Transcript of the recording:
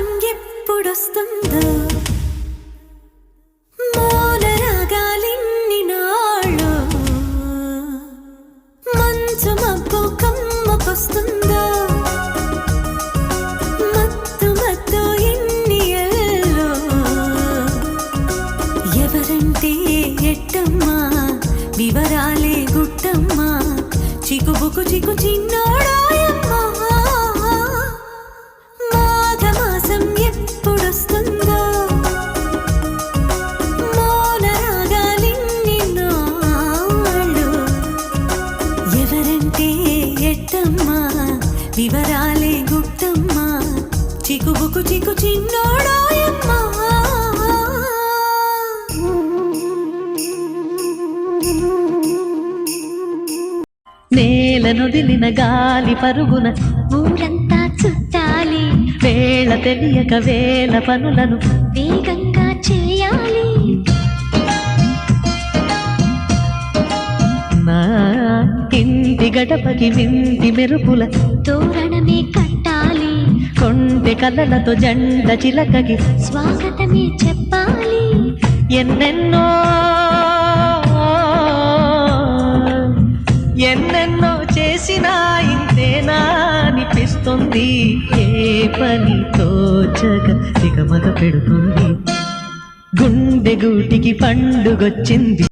కాలం ఎప్పుడొస్తుందో? మౌన నాళ్ళు మంచు మబ్బు కమ్మకొస్తుందో? మత్తు మత్తు ఎన్ని ఎవరంటే ఎట్టమ్మా? వివరాలే గుట్టమ్మా? చికుబుకు చికు చిన్నా ఎవరంటే ఎట్టమ్మా? వివరాలే గుట్టమ్మా. చికుబుకు చికు చిన్నోడాయమ్మా. నేలనొదిలిన గాలి పరుగున ఊరంతా చుట్టాలి. వేళ తెలియక వేల పనులను గడపకి వింటి మెరుపుల తోరణమే కట్టాలి. కొంటె కలలతో జండ చిలకకి స్వాగతమే చెప్పాలి. ఎన్నెన్నో ఎన్నెన్నో చేసినా ఇంతేనా అనిపిస్తుంది ఏ పని తోచక దిగమగ పెడుతుంది. గుండె గూటికి పండుగొచ్చింది.